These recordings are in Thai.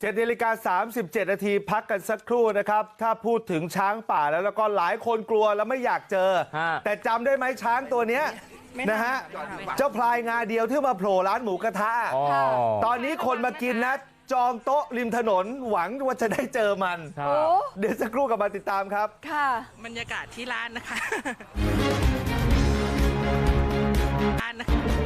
7นาฬิกา37นาทีพักกันสักครู่นะครับถ้าพูดถึงช้างป่าแล้วแล้วก็หลายคนกลัวแล้วไม่อยากเจอฮะแต่จำได้ไหมช้างตัวเนี้ยนะฮะเจ้าพลายงาเดียวที่มาโผล่ร้านหมูกระทะอ๋อตอนนี้คนมากินนะจองโต๊ะริมถนนหวังว่าจะได้เจอมันครับโอ้เดี๋ยวสักครู่กลับมาติดตามครับค่ะบรรยากาศที่ร้านนะคะร้านนะคะ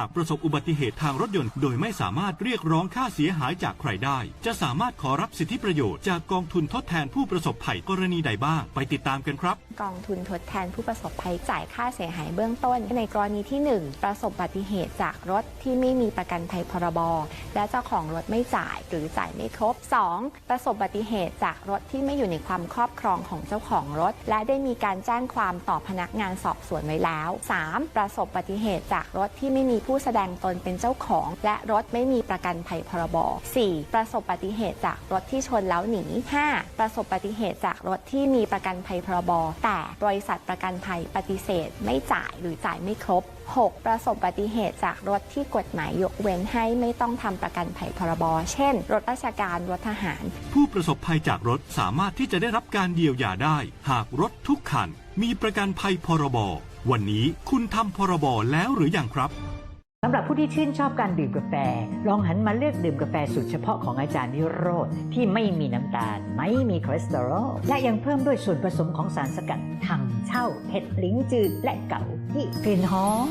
ากประสบอุบัติเหตุทางรถยนต์ โดยไม่สามารถเรียกร้องค่าเสียหายจากใครได้ จะสามารถขอรับสิทธิประโยชน์จากกองทุนทดแทนผู้ประสบภัยกรณีใดบ้าง ไปติดตามกันครับ กองทุนทดแทนผู้ประสบภัยจ่ายค่าเสียหายเบื้องต้น ในกรณีที่ 1 ประสบอุบัติเหตุจากรถที่ไม่มีประกันภัยพรบและเจ้าของรถไม่จ่ายหรือจ่ายไม่ครบ 2. ประสบอุบัติเหตุจากรถที่ไม่อยู่ในความครอบครองของเจ้าของรถ และได้มีการแจ้งความต่อพนักงานสอบสวนไว้แล้ว 3. ประสบอุบัติเหตุจากรถที่ไม่มีผู้ผู้แสดงตนเป็นเจ้าของ และรถไม่มีประกันภัยพรบ 4. ประสบอุบัติเหตุจากรถที่ชนแล้วหนี 5. ประสบอุบัติเหตุจากรถที่มีประกันภัยพรบ แต่บริษัทประกันภัยปฏิเสธ ไม่จ่ายหรือจ่ายไม่ครบ 6. ประสบอุบัติเหตุจากรถที่กฎหมายยกเว้นให้ไม่ต้องทำประกันภัยพรบ เช่น รถราชการ รถทหาร ผู้ประสบภัยจากรถสามารถที่จะได้รับการเยียวยาได้ หากรถทุกคันมีประกันภัยพรบ วันนี้คุณทำพรบแล้วหรือยังครับ สำหรับผู้ที่ชื่นชอบการดื่มกาแฟ ลองหันมาเลือกดื่มกาแฟสูตรเฉพาะของอาจารย์นิโรธ ที่ไม่มีน้ำตาล ไม่มีคอเลสเตอรอล และยังเพิ่มด้วยส่วนผสมของสารสกัดถังเช่าเห็ดหลิงจืดและเก่าที่กลิ่นหอม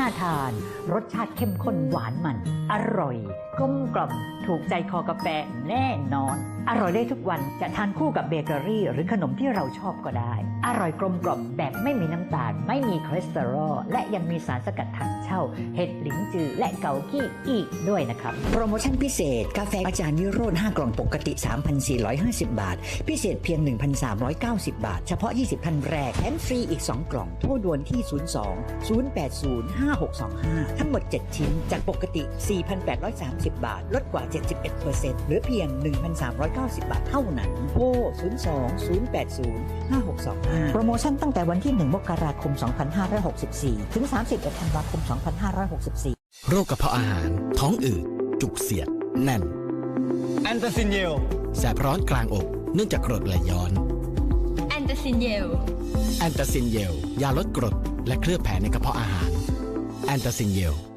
น่าทาน รสชาติเข้มข้นหวานมัน อร่อยกลมกล่อมถูกใจคอกาแฟแน่นอน อร่อยได้ทุกวันจะทานคู่กับเบเกอรี่ หรือขนมที่เราชอบก็ได้ อร่อยกลมกล่อมแบบไม่มีน้ำตาล ไม่มีคอเลสเตอรอลและยังมีสารสกัดถังเช่า เห็ดหลิงจือและเกากี้อีกด้วยนะครับ โปรโมชั่นพิเศษ กาแฟอาจารย์วิโรธ5กล่องปกติ 3,450 บาท พิเศษเพียง 1,390 บาท เฉพาะ 20พันแรกแถมฟรีอีก 2 กล่อง โทรด่วนที่ 02 080 5625 ทั้งหมด 7 ชิ้น จากปกติ 4,830 บาท ลดกว่า 71%เหลือเพียง 1,390 บาทเท่านั้นโทร02 080 5625 โปรโมชั่นตั้งแต่วันที่ 1 มกราคม 2564 ถึง 31 ธันวาคม 2564 โรคกระเพาะอาหาร ท้องอืด จุกเสียด แน่น แอนตาซินเยล แสบร้อนกลางอก เนื่องจากกรดไหลย้อน แอนตาซินเยล แอนตาซินเยล ยาลดกรดและเคลือบแผลในกระเพาะอาหาร แอนตาซินเยล